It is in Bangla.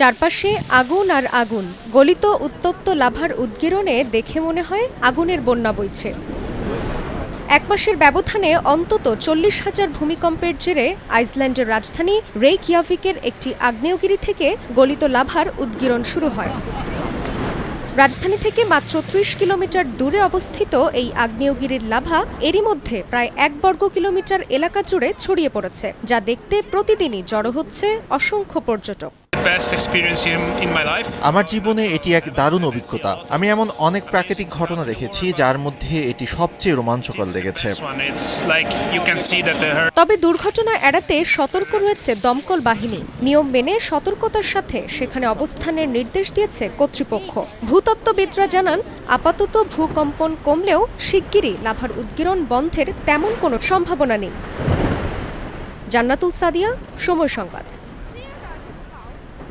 চারপাশে আগুন আর আগুন, গলিত উত্তপ্ত লাভার উদ্গীরণে দেখে মনে হয় আগুনের বন্যা বইছে। এক মাসের ব্যবধানে অন্তত চল্লিশ হাজার ভূমিকম্পের জেরে আইসল্যান্ডের রাজধানী রেইকিয়াভিকের একটি আগ্নেয়গিরি থেকে গলিত লাভার উদ্গীরণ শুরু হয়। রাজধানী থেকে মাত্র ত্রিশ কিলোমিটার দূরে অবস্থিত এই আগ্নেয়গিরির লাভা এরই মধ্যে প্রায় এক বর্গ কিলোমিটার এলাকা জুড়ে ছড়িয়ে পড়েছে, যা দেখতে প্রতিদিনই জড়ো হচ্ছে অসংখ্য পর্যটক। Best experience in, in my life. আমার জীবনে এটি এক দারুণ অভিজ্ঞতা। আমি এমন অনেক প্রাকৃতিক ঘটনা দেখেছি যার মধ্যে এটি সবচেয়ে রোমাঞ্চকর লেগেছে। তবে দুর্ঘটনা এড়াতে সতর্ক রয়েছে দমকল বাহিনী। নিয়ম মেনে সতর্কতার সাথে সেখানে অবস্থানের নির্দেশ দিয়েছে কর্তৃপক্ষ। ভূতত্ত্ববিদরা জানান আপাতত ভূকম্পন কমলেও শিগগিরই লাভার উদ্গীরণ বন্ধের তেমন কোনো সম্ভাবনা নেই। জান্নাতুল সাদিয়া সময় সংবাদ।